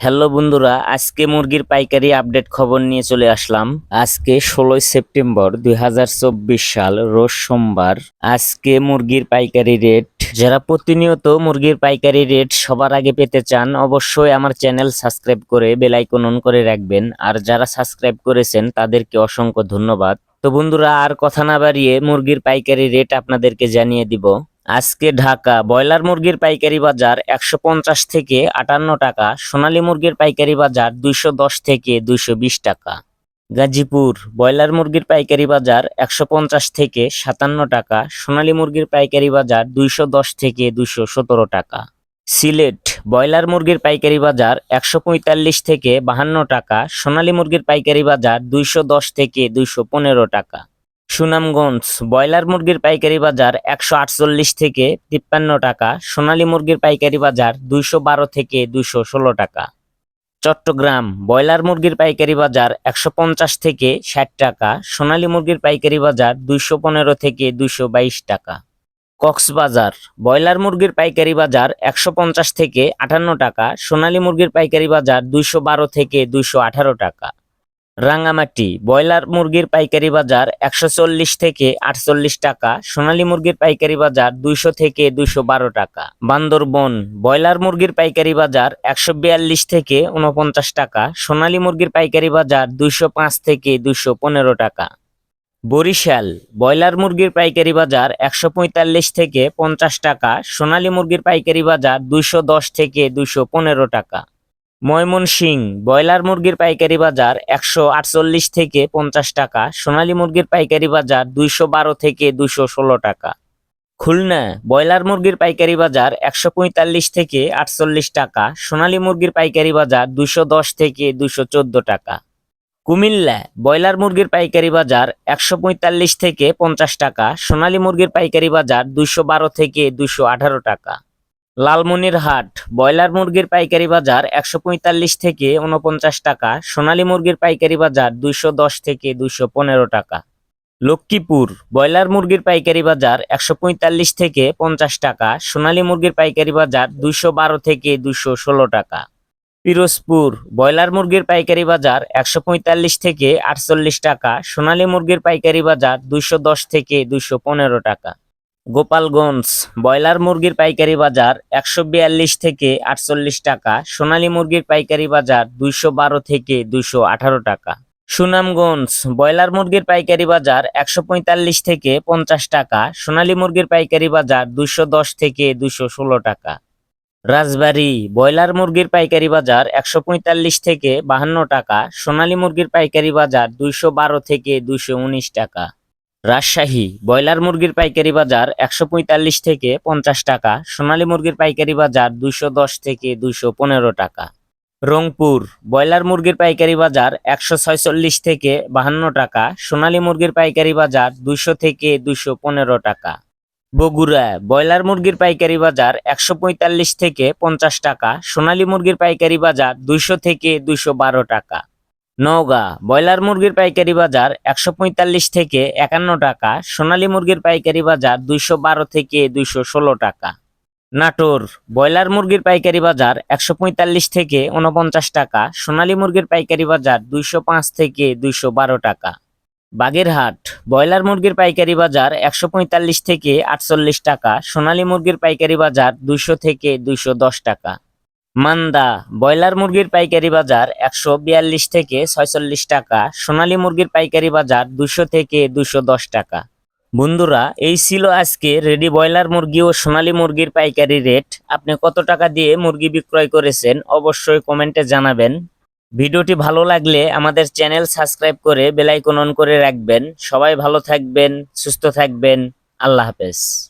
Hello বন্ধুরা, আজকে মুরগির পাইকারি আপডেট খবর নিয়ে চলে আসলাম। আজকে ষোলোই সেপ্টেম্বর দু হাজার চব্বিশ সাল, রোজ সোমবার। আজকে মুরগির পাইকারি রেট। যারা প্রতিনিয়ত মুরগির পাইকারি রেট সবার আগে পেতে চান, অবশ্যই আমার চ্যানেল সাবস্ক্রাইব করে বেল আইকন অন করে রাখবেন। আর যারা সাবস্ক্রাইব করেছেন, তাদেরকে অসংখ্য ধন্যবাদ। তো বন্ধুরা, আর কথা না বাড়িয়ে মুরগির পাইকারি রেট আপনাদেরকে জানিয়ে দিব। আজকে ঢাকা ব্রয়লার মুরগির পাইকারি বাজার একশো পঞ্চাশ থেকে আটান্ন টাকা, সোনালী মুরগির পাইকারি বাজার দুইশো দশ থেকে দুইশো বিশ টাকা। গাজীপুর ব্রয়লার মুরগির পাইকারি বাজার একশো পঞ্চাশ থেকে সাতান্ন টাকা, সোনালী মুরগির পাইকারি বাজার দুইশো দশ থেকে দুইশো সতেরো টাকা। সিলেট ব্রয়লার মুরগির পাইকারি বাজার একশো পঁয়তাল্লিশ থেকে বাহান্ন টাকা, সোনালী মুরগির পাইকারি বাজার দুইশো দশ থেকে দুইশো পনেরো টাকা। সুনামগঞ্জ ব্রয়লার মুরগির পাইকারি বাজার একশো আটচল্লিশ থেকে তিপ্পান্ন টাকা, সোনালী মুরগির পাইকারি বাজার দুইশো বারো থেকে দুইশো ষোলো টাকা। চট্টগ্রাম ব্রয়লার মুরগির পাইকারি বাজার একশো পঞ্চাশ থেকে ষাট টাকা, সোনালী মুরগির পাইকারি বাজার দুইশো পনেরো থেকে দুইশো বাইশ টাকা। কক্সবাজার ব্রয়লার মুরগির পাইকারি বাজার একশো পঞ্চাশ থেকে আটান্ন টাকা, সোনালী মুরগির পাইকারি বাজার দুইশো বারো থেকে দুইশো আঠারো টাকা। রাঙ্গামাটি ব্রয়লার মুরগির পাইকারি বাজার একশো চল্লিশ থেকে আটচল্লিশ টাকা, সোনালী মুরগির পাইকারি বাজার দুইশো থেকে দুইশো বারো টাকা। বান্দরবন, ব্রয়লার মুরগির পাইকারি বাজার একশো বিয়াল্লিশ থেকে উনপঞ্চাশ টাকা, সোনালী মুরগির পাইকারি বাজার দুইশো পাঁচ থেকে দুইশো পনেরো টাকা। বরিশাল, ব্রয়লার মুরগির পাইকারি বাজার একশো পঁয়তাল্লিশ থেকে পঞ্চাশ টাকা, সোনালী মুরগির পাইকারি বাজার দুইশো দশ থেকে দুইশো পনেরো টাকা। ময়মনসিং ব্রয়লার মুরগির পাইকারি বাজার একশো আটচল্লিশ থেকে পঞ্চাশ টাকা, সোনালী মুরগির পাইকারি বাজার দুইশো বারো থেকে দুইশো ষোলো টাকা। খুলনা, ব্রয়লার মুরগির পাইকারি বাজার একশো পঁয়তাল্লিশ থেকে আটচল্লিশ টাকা, সোনালী মুরগির পাইকারি বাজার দুইশো দশ থেকে দুইশো চোদ্দ টাকা। কুমিল্লা, ব্রয়লার মুরগির পাইকারি বাজার একশো পঁয়তাল্লিশ থেকে পঞ্চাশ টাকা, সোনালী মুরগির পাইকারি বাজার দুইশো বারো থেকে দুইশো আঠারো টাকা। লালমনিরহাট ব্রয়লার মুরগির পাইকারি বাজার একশো পঁয়তাল্লিশ থেকে উনপঞ্চাশ টাকা, সোনালী মুরগির পাইকারি বাজার দুইশো দশ থেকে দুইশো পনেরো টাকা। লক্ষ্মীপুর, ব্রয়লার মুরগির পাইকারি বাজার একশো পঁয়তাল্লিশ থেকে পঞ্চাশ টাকা, সোনালী মুরগির পাইকারি বাজার দুইশো বারো থেকে দুইশো ষোলো টাকা। পিরোজপুর, ব্রয়লার মুরগির পাইকারি বাজার একশো পঁয়তাল্লিশ থেকে আটচল্লিশ টাকা, সোনালী মুরগির পাইকারি বাজার দুইশো দশ থেকে দুইশো পনেরো টাকা। গোপালগঞ্জ ব্রয়লার মুরগির পাইকারি বাজার একশো বিয়াল্লিশ থেকে আটচল্লিশ টাকা, সোনালী মুরগির পাইকারি বাজার দুইশো বারো থেকে দুইশো আঠারো টাকা। সুনামগঞ্জ ব্রয়লার মুরগির পাইকারি বাজার একশো পঁয়তাল্লিশ থেকে পঞ্চাশ টাকা, সোনালী মুরগির পাইকারি বাজার দুইশো দশ থেকে দুইশো ষোলো টাকা। রাজবাড়ী ব্রয়লার মুরগির পাইকারি বাজার একশো পঁয়তাল্লিশ থেকে বাহান্ন টাকা, সোনালী মুরগির পাইকারি বাজার দুইশো বারো থেকে দুইশো উনিশ টাকা। রাজশাহী, ব্রয়লার মুরগির পাইকারি বাজার একশো পঁয়তাল্লিশ থেকে পঞ্চাশ টাকা, সোনালী মুরগির পাইকারি বাজার দুইশো দশ থেকে দুইশো পনেরো টাকা। রংপুর, ব্রয়লার মুরগির পাইকারি বাজার একশো ছয়চল্লিশ থেকে বাহান্ন টাকা, সোনালী মুরগির পাইকারি বাজার দুইশো থেকে দুইশো পনেরো টাকা। বগুড়া, ব্রয়লার মুরগির পাইকারি বাজার একশো পঁয়তাল্লিশ থেকে পঞ্চাশ টাকা, সোনালী মুরগির পাইকারি বাজার দুইশো থেকে দুইশো বারো টাকা। নওগাঁ, ব্রয়লার মুরগির পাইকারি বাজার একশো পঁয়তাল্লিশ থেকে একান্ন টাকা, সোনালী মুরগির পাইকারি বাজার দুইশো বারো থেকে দুইশো ষোলো টাকা। নাটোর, ব্রয়লার মুরগির পাইকারি বাজার একশো পঁয়তাল্লিশ থেকে উনপঞ্চাশ টাকা, সোনালী মুরগির পাইকারি বাজার দুইশো পাঁচ থেকে দুইশো বারো টাকা। বাগেরহাট, ব্রয়লার মুরগির পাইকারি বাজার একশো পঁয়তাল্লিশ থেকে আটচল্লিশ টাকা, সোনালী মুরগির পাইকারি বাজার দুইশো থেকে দুইশো দশ টাকা। মান্দা, ব্রয়লার মুরগির পাইকারি বাজার একশো বিয়াল্লিশ থেকে ছয়চল্লিশ টাকা, সোনালী মুরগির পাইকারি বাজার দুশো থেকে দুশো দশ টাকা। বন্ধুরা, এই ছিল আজকে রেডি ব্রয়লার মুরগি ও সোনালী মুরগির পাইকারি রেট। আপনি কত টাকা দিয়ে মুরগি বিক্রয় করেছেন অবশ্যই কমেন্টে জানাবেন। ভিডিওটি ভালো লাগলে আমাদের চ্যানেল সাবস্ক্রাইব করে বেলাইকন অন করে রাখবেন। সবাই ভালো থাকবেন, সুস্থ থাকবেন। আল্লাহ হাফেজ।